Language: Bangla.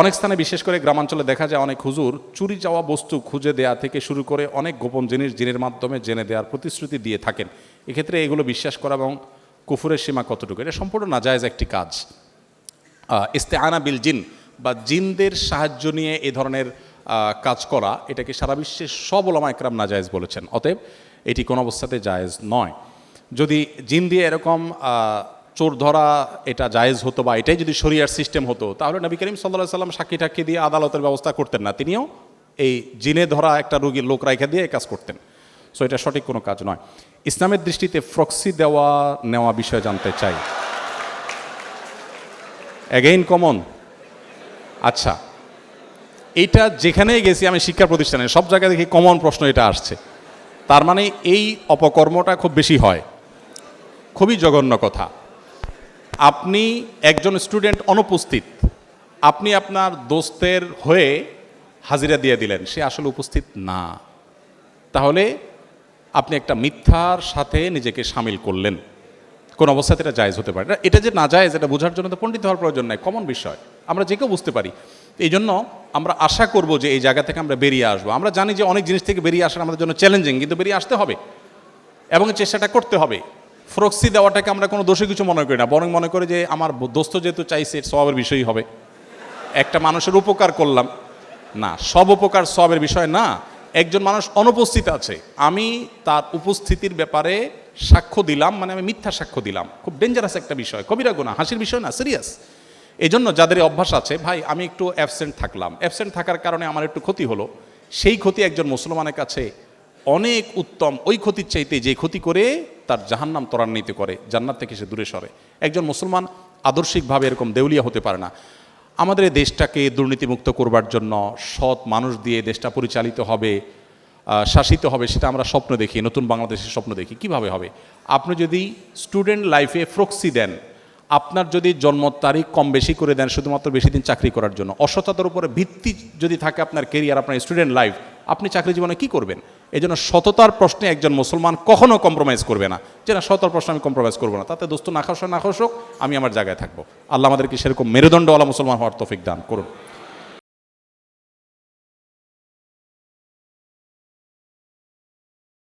অনেক স্থানে, বিশেষ করে গ্রামাঞ্চলে দেখা যায় অনেক হুজুর চুরি যাওয়া বস্তু খুঁজে দেয়া থেকে শুরু করে অনেক গোপন জিনিস জিনের মাধ্যমে জেনে দেওয়ার প্রতিশ্রুতি দিয়ে থাকেন। এক্ষেত্রে এগুলো বিশ্বাস করা এবং কুফুরের সীমা কতটুকু, এটা সম্পূর্ণ নাজায়জ একটি কাজ। ইস্তেআনা বিল জিন বা জিনদের সাহায্য নিয়ে এ ধরনের কাজ করা, এটাকে সারা বিশ্বের সব ওলামা একরাম নাজায়েজ বলেছেন। অতএব এটি কোনো অবস্থাতে জায়েজ নয়। যদি জিন দিয়ে এরকম চোর ধরা এটা জায়েজ হতো বা এটাই যদি শরিয়ার সিস্টেম হতো, তাহলে নবী করিম সাল্লাহ সাল্লাম সাক্ষী টাক্ষী দিয়ে আদালতের ব্যবস্থা করতেন না। তিনিও এই জিনে ধরা একটা রুগীর লোক রাইখা দিয়ে কাজ করতেন। সো এটা সঠিক কোনো কাজ নয়। ইসলামের দৃষ্টিতে ফ্রক্সি দেওয়া নেওয়া বিষয়ে জানতে চাই। অ্যাগেইন কমন আচ্ছা এইটা যেখানেই গেছি আমি শিক্ষা প্রতিষ্ঠানে, সব জায়গায় দেখি কমন প্রশ্ন এটা আসছে। তার মানে এই অপকর্মটা খুব বেশি হয়। খুবই জঘন্য কথা। আপনি একজন স্টুডেন্ট অনুপস্থিত, আপনি আপনার দোস্তের হয়ে হাজিরা দিয়ে দিলেন, সে আসলে উপস্থিত না। তাহলে আপনি একটা মিথ্যার সাথে নিজেকে সামিল করলেন। কোন অবস্থাতে এটা জায়েজ হতে পারে এটা যে না জায়েজ, এটা বোঝার জন্য তো পণ্ডিত হওয়ার প্রয়োজন নাই কমন বিষয়। আমরা যে কেউ বুঝতে পারি। এই জন্য আমরা আশা করব যে এই জায়গা থেকে আমরা বেরিয়ে আসব। আমরা জানি যে অনেক জিনিস থেকে বেরিয়ে আসার আমাদের জন্য চ্যালেঞ্জিং কিন্তু বেরিয়ে আসতে হবে। এবং চেষ্টাটা করতে হবে। ফ্রক্সি দেওয়াটাকে আমরা কোনো দোষী কিছু মনে করি না, বরং মনে করি যে আমার দোস্ত যেহেতু চাইছে সবের বিষয়ই হবে। একটা মানুষের উপকার করলাম। না, সব উপকার সবের বিষয় না, একজন মানুষ অনুপস্থিত আছে। আমি তার উপস্থিতির ব্যাপারে সাক্ষ্য দিলাম মানে আমি মিথ্যা সাক্ষ্য দিলাম। খুব ডেঞ্জারাস একটা বিষয়, কবিরা গুণা হাসির বিষয় না সিরিয়াস এই জন্য যাদের অভ্যাস আছে, ভাই, আমি একটু অ্যাবসেন্ট থাকলাম। অ্যাবসেন্ট থাকার কারণে আমার একটু ক্ষতি হলো। সেই ক্ষতি একজন মুসলমানের কাছে অনেক উত্তম, ওই ক্ষতির চাইতে যে ক্ষতি করে তার জাহান্নাম ত্বরান্বিত করে, জান্নাত থেকে সে দূরে সরে। একজন মুসলমান আদর্শিকভাবে এরকম দেউলিয়া হতে পারে না। আমাদের দেশটাকে দুর্নীতিমুক্ত করবার জন্য সৎ মানুষ দিয়ে দেশটা পরিচালিত হবে শাসিত হবে, সেটা আমরা স্বপ্ন দেখি, নতুন বাংলাদেশের স্বপ্ন দেখি। কীভাবে হবে? আপনি যদি স্টুডেন্ট লাইফে ফ্রক্সি দেন, আপনার যদি জন্ম তারিখ কম বেশি করে দেন, শুধুমাত্র বেশি দিন চাকরি করার জন্য, অসততার উপরে ভিত্তি যদি থাকে আপনার কেরিয়ার আপনার স্টুডেন্ট লাইফ আপনি চাকরি জীবনে কি করবেন? এই জন্য সততার প্রশ্নে একজন মুসলমান কখনো কম্প্রোমাইজ করবে না। যে না সততার প্রশ্নে আমি কম্প্রোমাইজ করব না। তাতে দোস্ত না খাস না খাস হোক, আমি আমার জায়গায় থাকব। আল্লাহ আমাদেরকে সেরকম মেরুদণ্ডওয়ালা মুসলমান হওয়ার তফিক দান করুন।